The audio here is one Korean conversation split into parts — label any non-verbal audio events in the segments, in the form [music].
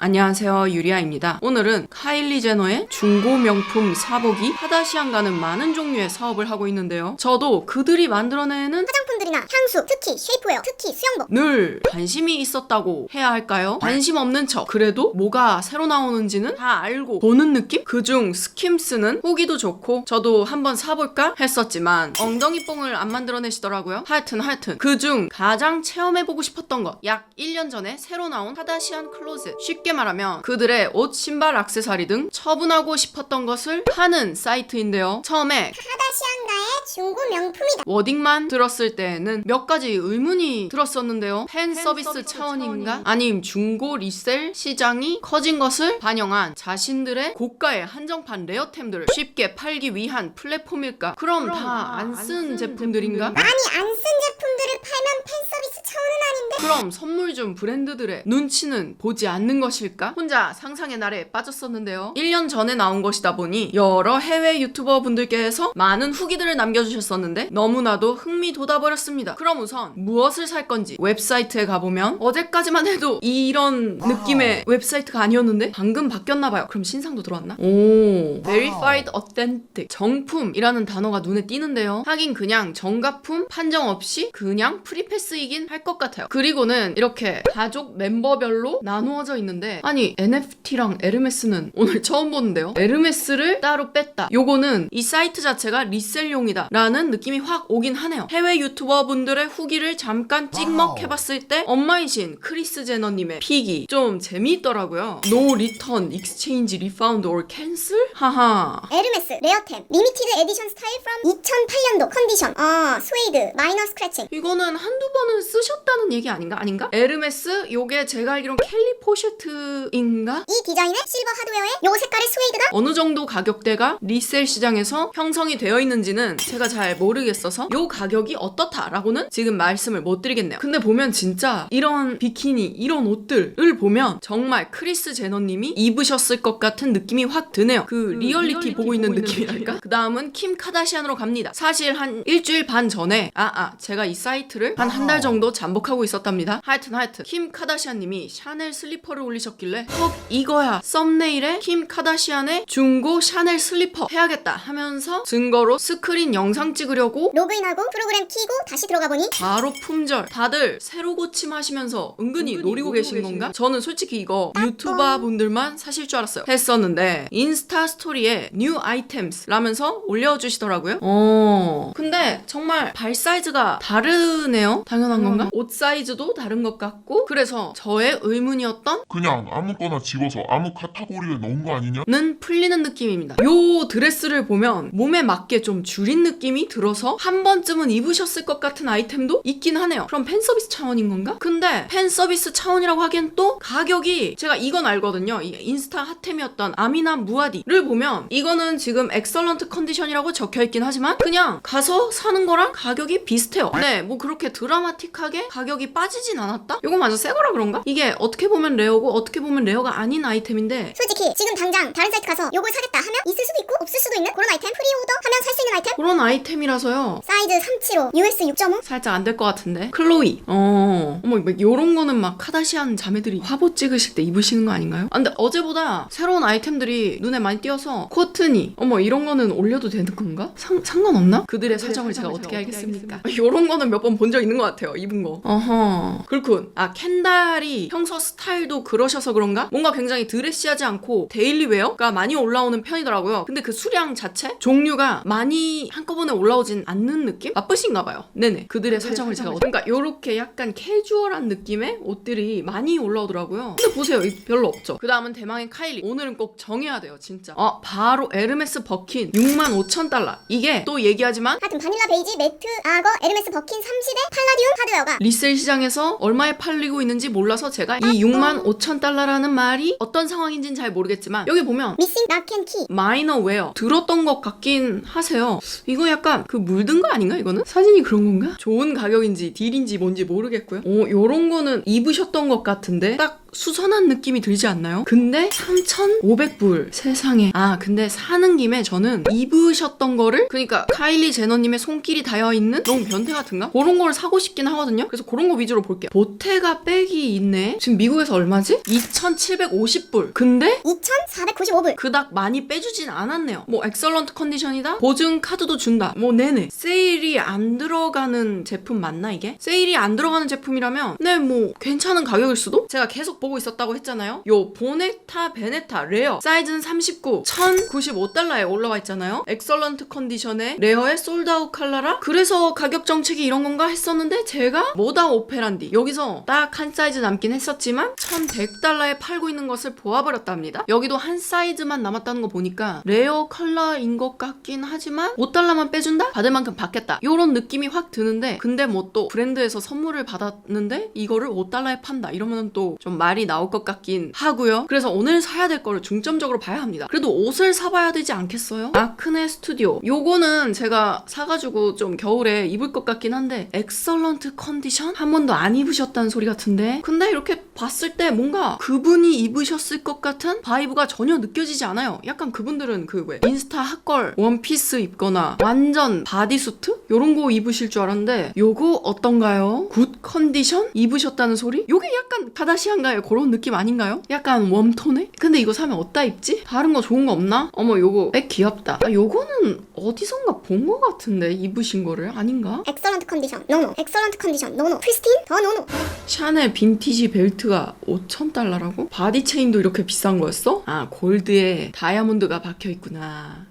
안녕하세요 유리아입니다. 오늘은 카일리 제너의 중고 명품 사복이 카다시안 가는 많은 종류의 사업을 하고 있는데요. 저도 그들이 만들어내는 화장품 들이나 향수, 특히 쉐이프웨어, 특히 수영복 늘 관심이 있었다고 해야 할까요? 관심 없는 척 그래도 뭐가 새로 나오는지는 다 알고 보는 느낌? 그중 스킴스는 후기도 좋고 저도 한번 사볼까 했었지만 엉덩이 뽕을 안 만들어내시더라고요. 하여튼 하여튼 그중 가장 체험해보고 싶었던 것 약 1년 전에 새로 나온 카다시안 클로즈 쉽게 말하면 그들의 옷, 신발, 액세서리 등 처분하고 싶었던 것을 파는 사이트인데요. 처음에 카다시안가의 중고 명품이다. 워딩만 들었을 때 에는 몇 가지 의문이 들었었는데요. 팬 서비스 서비스 차원인가? 차원인가? 아님 중고 리셀 시장이 커진 것을 반영한 자신들의 고가의 한정판 레어템들을 쉽게 팔기 위한 플랫폼일까? 그럼 그럼 다다안안쓴쓴 제품들인가? 많이 안 쓴 제품 그럼 선물 준 브랜드들의 눈치는 보지 않는 것일까? 혼자 상상의 날에 빠졌었는데요. 1년 전에 나온 것이다 보니 여러 해외 유튜버 분들께서 많은 후기들을 남겨주셨었는데 너무나도 흥미 돋아버렸습니다. 그럼 우선 무엇을 살 건지 웹사이트에 가보면 어제까지만 해도 이런 느낌의 웹사이트가 아니었는데 방금 바뀌었나봐요. 그럼 신상도 들어왔나? 오, verified authentic 정품이라는 단어가 눈에 띄는데요. 하긴 그냥 정가품 판정 없이 그냥 프리패스이긴 할 것 같아요. 그리 고는 이렇게 가족 멤버별로 나누어져 있는데 아니 NFT랑 에르메스는 오늘 처음 보는데요. 에르메스를 따로 뺐다. 요거는 이 사이트 자체가 리셀용이다 라는 느낌이 확 오긴 하네요. 해외 유튜버 분들의 후기를 잠깐 찍먹해봤을 때 엄마이신 크리스 제너님의 픽이 좀 재미있더라고요. No return, exchange, refund or cancel? 하하. 에르메스, 레어템, 리미티드 에디션 스타일 from 2008년도 컨디션. 어, 스웨이드, 마이너 스크래칭. 이거는 한두 번은 쓰셨다는 얘기 아 닌가? 아닌가? 에르메스 요게 제가 알기론 캘리 포셰트인가? 이 디자인의 실버 하드웨어에 요 색깔의 스웨이드가 어느 정도 가격대가 리셀 시장에서 형성이 되어 있는지는 제가 잘 모르겠어서 요 가격이 어떻다라고는 지금 말씀을 못 드리겠네요. 근데 보면 진짜 이런 비키니, 이런 옷들을 보면 정말 크리스 제너님이 입으셨을 것 같은 느낌이 확 드네요. 그 리얼리티, 리얼리티 보고 있는 느낌이랄까? 그 다음은 킴 카다시안으로 갑니다. 사실 한 일주일 반 전에 아, 아, 제가 이 사이트를 한 한 달 정도 잠복하고 있었 답니다. 하여튼 하여튼 킴 카다시안님이 샤넬 슬리퍼를 올리셨길래 헉 이거야 썸네일에 킴 카다시안의 중고 샤넬 슬리퍼 해야겠다 하면서 증거로 스크린 영상 찍으려고 로그인하고 프로그램 키고 다시 들어가 보니 바로 품절. 다들 새로 고침하시면서 은근히, 은근히 노리고 노리고 계신 계신 건가? 저는 솔직히 이거 유튜버 분들만 사실 줄 알았어요. 했었는데 인스타 스토리에 뉴 아이템스 라면서 올려주시더라고요. 어. 근데 정말 발 사이즈가 다르네요. 당연한 건가? 옷 사이즈 도 다른 것 같고 그래서 저의 의문이었던 그냥 아무거나 집어서 아무 카테고리에 넣은 거 아니냐? 는 풀리는 느낌입니다. 요 드레스를 보면 몸에 맞게 좀 줄인 느낌이 들어서 한 번쯤은 입으셨을 것 같은 아이템도 있긴 하네요. 그럼 팬 서비스 차원인 건가? 근데 팬 서비스 차원이라고 하기엔 또 가격이 제가 이건 알거든요. 이 인스타 핫템이었던 아미나 무아디를 보면 이거는 지금 엑설런트 컨디션이라고 적혀 있긴 하지만 그냥 가서 사는 거랑 가격이 비슷해요. 네, 뭐 그렇게 드라마틱하게 가격이 빠 지진 않았다? 이거 맞아 새 거라 그런가? 이게 어떻게 보면 레어고 어떻게 보면 레어가 아닌 아이템인데 솔직히 지금 당장 다른 사이트 가서 요걸 사겠다 하면 있을 수도 있고 없을 수도 있는 그런 아이템 프리오더 하면 살 수 있는 아이템 그런 아이템이라서요. 사이즈 375 US 6.5 살짝 안 될 것 같은데. 클로이. 어. 어머, 막 요런 거는 막 카다시안 자매들이 화보 찍으실 때 입으시는 거 아닌가요? 아, 근데 어제보다 새로운 아이템들이 눈에 많이 띄어서 코트니. 어머, 이런 거는 올려도 되는 건가? 상, 상관없나? 그들의 사정을 제가 사정을 어떻게 제가 알겠습니까? [laughs] 요런 거는 몇 번 본 적 있는 것 같아요. 입은 거. 어허. 그렇군. 아, 캔달이 평소 스타일도 그러셔서 그런가? 뭔가 굉장히 드레시하지 않고 데일리웨어가 많이 올라오는 편이더라고요. 근데 그 수량 자체? 종류가 많이 한꺼번에 올라오진 않는 느낌? 바쁘신가 봐요. 네네. 그들의 사정을 제가 어- 그러니까 요렇게 약간 캐주얼한 느낌의 옷들이 많이 올라오더라고요. 근데 보세요. 이 별로 없죠. 그 다음은 대망의 카일리. 오늘은 꼭 정해야 돼요. 진짜. 어, 바로 에르메스 버킨 65,000달러. 이게 또 얘기하지만 하여튼 바닐라 베이지, 매트, 악어, 에르메스 버킨 3시대 팔라디움 하드웨어가 리셀 시장에서 얼마에 팔리고 있는지 몰라서 제가 이 6만 5천 달러라는 말이 어떤 상황인지는 잘 모르겠지만 여기 보면 미싱 락앤키 마이너 웨어 들었던 것 같긴 하세요. 이거 약간 그 물든 거 아닌가 이거는? 사진이 그런 건가? 좋은 가격인지 딜인지 뭔지 모르겠고요. 어, 요런 거는 입으셨던 것 같은데 딱 수선한 느낌이 들지 않나요? 근데 3,500불 세상에 아 근데 사는 김에 저는 입으셨던 거를 그러니까 카일리 제너님의 손길이 닿여 있는 너무 변태 같은가? 그런 걸 사고 싶긴 하거든요. 그래서 그런 거 위주로 볼게요. 보테가 백이 있네. 지금 미국에서 얼마지? 2,750불. 근데 2,495불. 그닥 많이 빼주진 않았네요. 뭐 엑설런트 컨디션이다. 보증 카드도 준다. 뭐 네네. 세일이 안 들어가는 제품 맞나 이게? 세일이 안 들어가는 제품이라면 네 뭐 괜찮은 가격일 수도? 제가 계속 보고 있었다고 했잖아요. 요 보네타 베네타 레어 사이즈는 39 1,095달러에 올라와 있잖아요. 엑설런트 컨디션에 레어의 솔드아웃 칼라라 그래서 가격 정책이 이런 건가 했었는데 제가 모다 오페란디 여기서 딱 한 사이즈 남긴 했었지만 1,100달러에 팔고 있는 것을 보아버렸답니다. 여기도 한 사이즈만 남았다는 거 보니까 레어 컬러인 것 같긴 하지만 5달러만 빼준다? 받을 만큼 받겠다. 요런 느낌이 확 드는데 근데 뭐 또 브랜드에서 선물을 받았는데 이거를 5달러에 판다. 이러면 또 좀 말이 나올 것 같긴 하고요. 그래서 오늘 사야 될 거를 중점적으로 봐야 합니다. 그래도 옷을 사봐야 되지 않겠어요? 아크네 스튜디오. 요거는 제가 사가지고 좀 겨울에 입을 것 같긴 한데 엑설런트 컨디션? 한 번도 안 입으셨다는 소리 같은데 근데 이렇게 봤을 때 뭔가 그분이 입으셨을 것 같은 바이브가 전혀 느껴지지 않아요. 약간 그분들은 그왜 인스타 핫걸 원피스 입거나 완전 바디수트? 요런 거 입으실 줄 알았는데 요거 어떤가요? 굿 컨디션? 입으셨다는 소리? 요게 약간 카다시안가요? 그런 느낌 아닌가요? 약간 웜톤에? 근데 이거 사면 어디다 입지? 다른 거 좋은 거 없나? 어머 요거 백 귀엽다. 아 요거는 어디선가 본 거 같은데 입으신 거를 아닌가? 엑설런트 컨디션. 노노. 엑설런트 컨디션. 노노. 프리스틴. 더 노노. 샤넬 빈티지 벨트가 5,000달러라고? 바디 체인도 이렇게 비싼 거였어? 아, 골드에 다이아몬드가 박혀 있구나.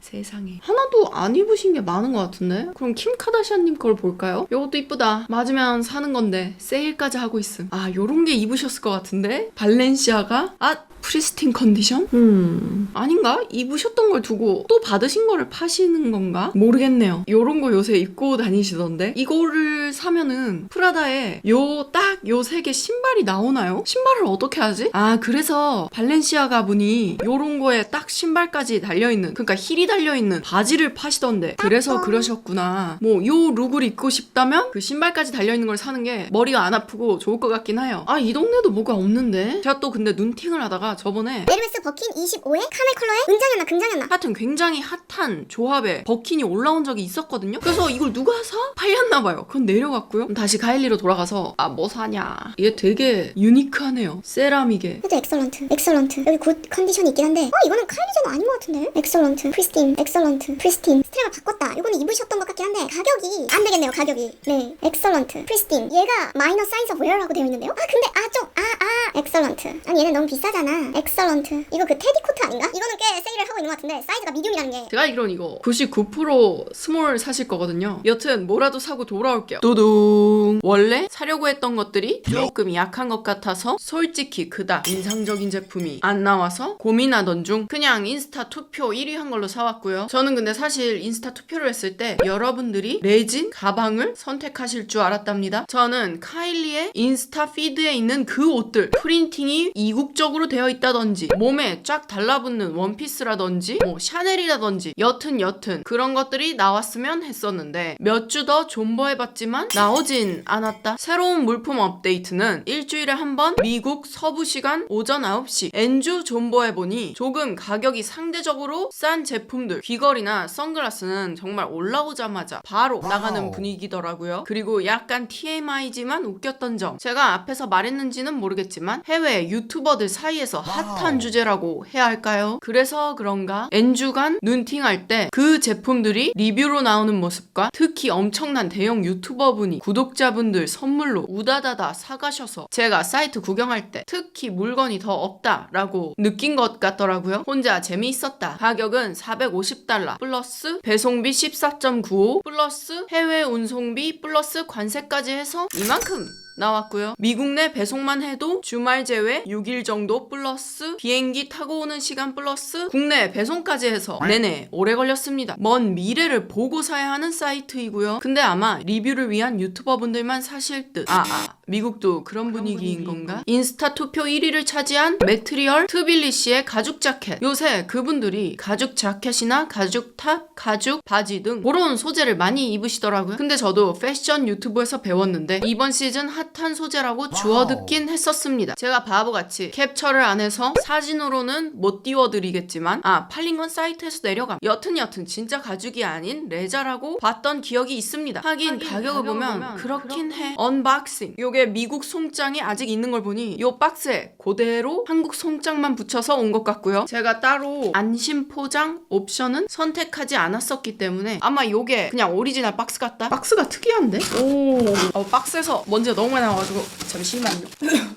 세상에. 하나도 안 입으신 게 많은 것 같은데? 그럼 킴 카다시안님 걸 볼까요? 요것도 이쁘다. 맞으면 사는 건데 세일까지 하고 있음. 아, 요런 게 입으셨을 것 같은데? 발렌시아가? 아, 프리스틴 컨디션? 음, 아닌가? 입으셨던 걸 두고 또 받으신 거를 파시는 건가? 모르겠네요. 요런 거 요새 입고 다니시던데? 이거를 사면은 프라다에 요 딱 요 세 개 신발이 나오나요? 신발을 어떻게 하지? 아, 그래서 발렌시아가 분이 요런 거에 딱 신발까지 달려있는, 그러니까 힐이 달려있는 바지를 파시던데. 그래서 그러셨구나. 뭐, 요 룩을 입고 싶다면 그 신발까지 달려있는 걸 사는 게 머리가 안 아프고 좋을 것 같긴 해요. 아, 이 동네도 뭐가 없는데? 제가 또 근데 눈팅을 하다 가 저번에 에르메스 버킨 25에 카멜 컬러에 은장이었나 긍장이었나? 하여튼 굉장히 핫한 조합에 버킨이 올라온 적이 있었거든요. 그래서 이걸 누가 사? 팔렸나 봐요. 그건 내려갔고요. 그럼 다시 가일리로 돌아가서 아 뭐 사냐. 이게 되게 유니크하네요. 세라믹에. 그래도 엑설런트. 엑설런트. 여기 굿 컨디션이 있긴 한데 어 이거는 카일리제는 아닌 것 같은데? 엑설런트. 프리스틴. 엑설런트. 프리스틴. 스트랩을 바꿨다. 이거는 입으셨던 것 같긴 한데 가격이 안 되겠네요 가격이. 네. 엑설런트. 프리스틴. 얘가 마이너 사이즈 웨어라고 되어 있는데요? 아 근데 아 좀 아 아 엑설런트. 아니 얘는 너무 비싸잖아. 엑설런트. 이거 그 테디 코트 아닌가? 이거는 꽤 세일을 하고 있는 것 같은데 사이즈가 미디움이라는 게 제가 알기로는 이거 99% 스몰 사실 거거든요. 여튼 뭐라도 사고 돌아올게요. 두둥. 원래 사려고 했던 것들이 조금 약한 것 같아서 솔직히 그닥 인상적인 제품이 안 나와서 고민하던 중 그냥 인스타 투표 1위 한 걸로 사왔고요. 저는 근데 사실 인스타 투표를 했을 때 여러분들이 레진 가방을 선택하실 줄 알았답니다. 저는 카일리의 인스타 피드에 있는 그 옷들 프린팅이 이국적으로 되어 있다든지 몸에 쫙 달라붙는 원피스라든지 뭐 샤넬이라든지 여튼 여튼 그런 것들이 나왔으면 했었는데 몇 주 더 존버해봤지만 나오진 않았다. 새로운 물품 업데이트는 일주일에 한 번 미국 서부 시간 오전 9시 엔주 존버해보니 조금 가격이 상대적으로 싼 제품들 귀걸이나 선글라스는 정말 올라오자마자 바로 나가는 분위기더라고요. 그리고 약간 TMI지만 웃겼던 점 제가 앞에서 말했는지는 모르겠지만 해외 유튜버들 사이에서 핫한 주제라고 해야 할까요? 그래서 그런가 엔주간 눈팅할 때 그 제품들이 리뷰로 나오는 모습과 특히 엄청난 대형 유튜버분이 구독자분들 선물로 우다다다 사가셔서 제가 사이트 구경할 때 특히 물건이 더 없다라고 느낀 것 같더라고요. 혼자 재미있었다. 가격은 450달러 플러스 배송비 14.95 플러스 해외 운송비 플러스 관세까지 해서 이만큼 나왔고요. 미국 내 배송만 해도 주말 제외 6일 정도 플러스 비행기 타고 오는 시간 플러스 국내 배송까지 해서 내내 오래 걸렸습니다. 먼 미래를 보고 사야 하는 사이트이고요. 근데 아마 리뷰를 위한 유튜버 분들만 사실 듯. 아, 아. 미국도 그런 분위기인 건가? 인스타 투표 1위를 차지한 매트리얼 트빌리시의 가죽 자켓. 요새 그분들이 가죽 자켓이나 가죽 탑, 가죽 바지 등 그런 소재를 많이 입으시더라고요. 근데 저도 패션 유튜브에서 배웠는데 이번 시즌 핫한 소재라고 주워 듣긴 했었습니다. 제가 바보같이 캡처를 안 해서 사진으로는 못 띄워드리겠지만 아 팔린 건 사이트에서 내려감. 여튼 여튼 진짜 가죽이 아닌 레자라고 봤던 기억이 있습니다. 하긴, 가격을 보면, 그렇긴 해. 언박싱. 요게 미국 송장이 아직 있는 걸 보니 요 박스에 그대로 한국 송장만 붙여서 온 것 같고요. 제가 따로 안심 포장 옵션은 선택하지 않았었기 때문에 아마 요게 그냥 오리지널 박스 같다. 박스가 특이한데? 오. 어, 박스에서 먼지가 너무 많이 나와가지고 잠시만요. [laughs]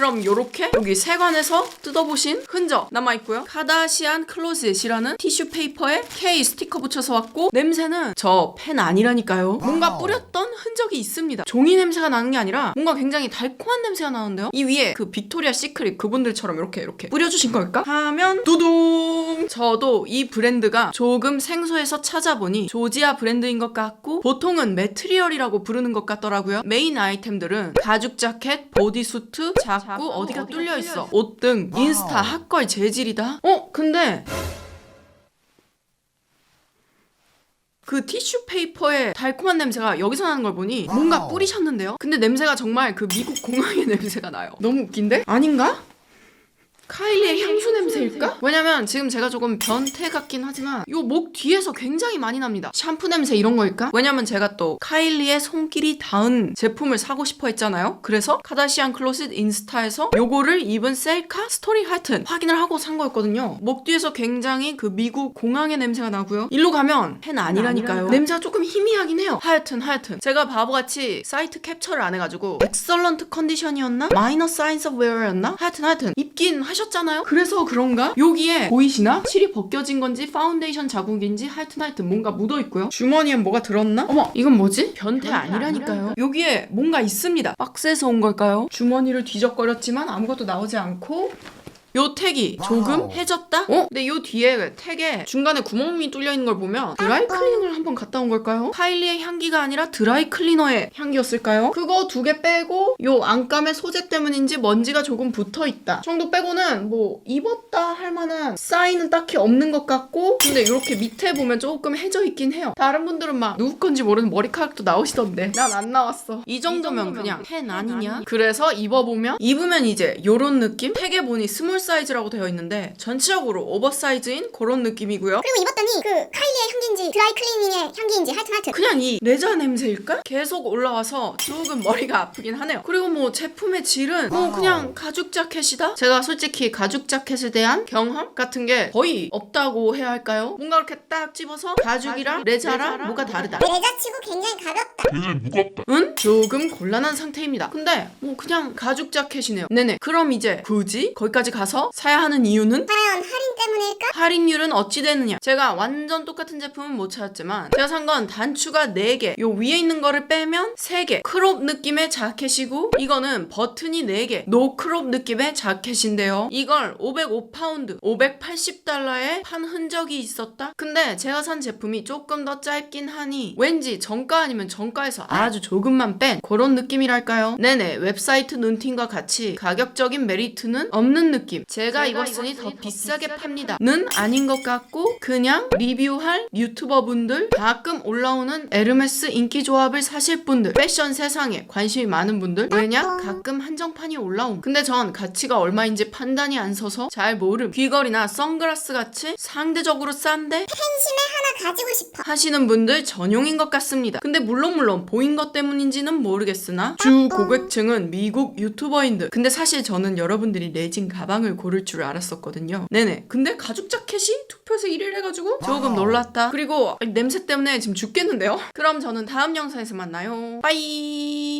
그럼 요렇게 여기 세관에서 뜯어보신 흔적 남아있고요. 카다시안 클로젯이라는 티슈 페이퍼에 K 스티커 붙여서 왔고 냄새는 저 펜 아니라니까요. 뭔가 뿌렸던 흔적이 있습니다. 종이 냄새가 나는 게 아니라 뭔가 굉장히 달콤한 냄새가 나는데요. 이 위에 그 빅토리아 시크릿 그분들처럼 이렇게 이렇게 뿌려주신 걸까? 하면 두둥! 저도 이 브랜드가 조금 생소해서 찾아보니 조지아 브랜드인 것 같고 보통은 매트리얼이라고 부르는 것 같더라고요. 메인 아이템들은 가죽 자켓, 보디수트, 자꾸 어디가 뚫려 있어. 옷 등 인스타 핫걸 재질이다. 어, 근데 그 티슈 페이퍼의 달콤한 냄새가 여기서 나는 걸 보니 뭔가 뿌리셨는데요? 근데 냄새가 정말 그 미국 공항의 [laughs] 냄새가 나요. 너무 웃긴데? 아닌가? 카일리의 향수 냄새일까? 왜냐면 지금 제가 조금 변태 같긴 하지만 요 목 뒤에서 굉장히 많이 납니다. 샴푸 냄새 이런 거일까? 왜냐면 제가 또 카일리의 손길이 닿은 제품을 사고 싶어 했잖아요. 그래서 카다시안 클로sit 인스타에서 요거를 입은 셀카 스토리 하여튼 확인을 하고 산 거였거든요. 목 뒤에서 굉장히 그 미국 공항의 냄새가 나고요. 일로 가면 펜 아니라니까요. 냄새가 조금 희미하긴 해요. 하여튼 하여튼 제가 바보같이 사이트 캡처를 안 해가지고 엑설런트 컨디션이었나? 마이너 사인스 오브 웨어였나? 하여튼 하여튼 입긴 하셨 잖아요. 그래서 그런가? 여기에 보이시나? 실이 벗겨진 건지 파운데이션 자국인지 하여튼 하여튼 뭔가 묻어 있고요. 주머니엔 뭐가 들었나? 어머 이건 뭐지? 변태 아니라니까요. 여기에 뭔가 있습니다. 박스에서 온 걸까요? 주머니를 뒤적거렸지만 아무것도 나오지 않고 요 택이 조금 해졌다? 어? 근데 요 뒤에 택에 중간에 구멍이 뚫려 있는 걸 보면 드라이 클리닝을 한번 갔다 온 걸까요? 카일리의 향기가 아니라 드라이 클리너의 향기였을까요? 그거 두 개 빼고 요 안감의 소재 때문인지 먼지가 조금 붙어 있다. 정도 빼고는 뭐 입었다 할 만한 사인은 딱히 없는 것 같고 근데 이렇게 밑에 보면 조금 해져 있긴 해요. 다른 분들은 막 누구 건지 모르는 머리카락도 나오시던데 [laughs] 난 안 나왔어. 이 정도면 그냥 펜 아니냐? 그래서 입어보면 입으면 이제 요런 느낌? 팩에 보니 스몰 사이즈라고 되어 있는데 전체적으로 오버사이즈인 그런 느낌이고요. 그리고 입었더니 그 카일리의 향기인지 드라이 클리닝의 향기인지 하여튼 하여튼 그냥 이 레자 냄새일까? 계속 올라와서 조금 머리가 아프긴 하네요. 그리고 뭐 제품의 질은 뭐 그냥 가죽 자켓이다? 제가 솔직히 가죽 자켓에 대한 경험 같은 게 거의 없다고 해야 할까요? 뭔가 이렇게 딱 집어서 가죽이랑 레자랑 뭐가 다르다. 레자치고 굉장히 가볍다 굉장히 무겁다. 은 조금 곤란한 상태입니다. 근데 뭐 그냥 가죽 자켓이네요. 네네. 그럼 이제 굳이 거기까지 가서 사야 하는 이유는 과연 할인 때문일까? 할인율은 어찌 되느냐? 제가 완전 똑같은 제품은 못 찾았지만 제가 산 건 단추가 4개 요 위에 있는 거를 빼면 3개 크롭 느낌의 자켓이고 이거는 버튼이 4개 노 크롭 느낌의 자켓인데요 이걸 505파운드 580달러에 판 흔적이 있었다? 근데 제가 산 제품이 조금 더 짧긴 하니 왠지 정가 아니면 정가에서 아주 조금만 뺀 그런 느낌이랄까요? 네네 웹사이트 눈팅과 같이 가격적인 메리트는 없는 느낌 제가, 입었으니 더 비싸게 팝니다. 는 아닌 것 같고 그냥 리뷰할 유튜버 분들 가끔 올라오는 에르메스 인기 조합을 사실 분들 패션 세상에 관심이 많은 분들 왜냐? 가끔 한정판이 올라옴. 근데 전 가치가 얼마인지 판단이 안 서서 잘 모름. 귀걸이나 선글라스 같이 상대적으로 싼데 팬심에 하나 가지고 싶어. 하시는 분들 전용인 것 같습니다. 근데 물론 물론 보인 것 때문인지는 모르겠으나 주 고객층은 미국 유튜버인들. 근데 사실 저는 여러분들이 레진 가방 을 고를 줄 알았었거든요. 네네. 근데 가죽 자켓이 투표에서 1위를 해가지고 조금 놀랐다. 그리고 냄새 때문에 지금 죽겠는데요? 그럼 저는 다음 영상에서 만나요. 빠이.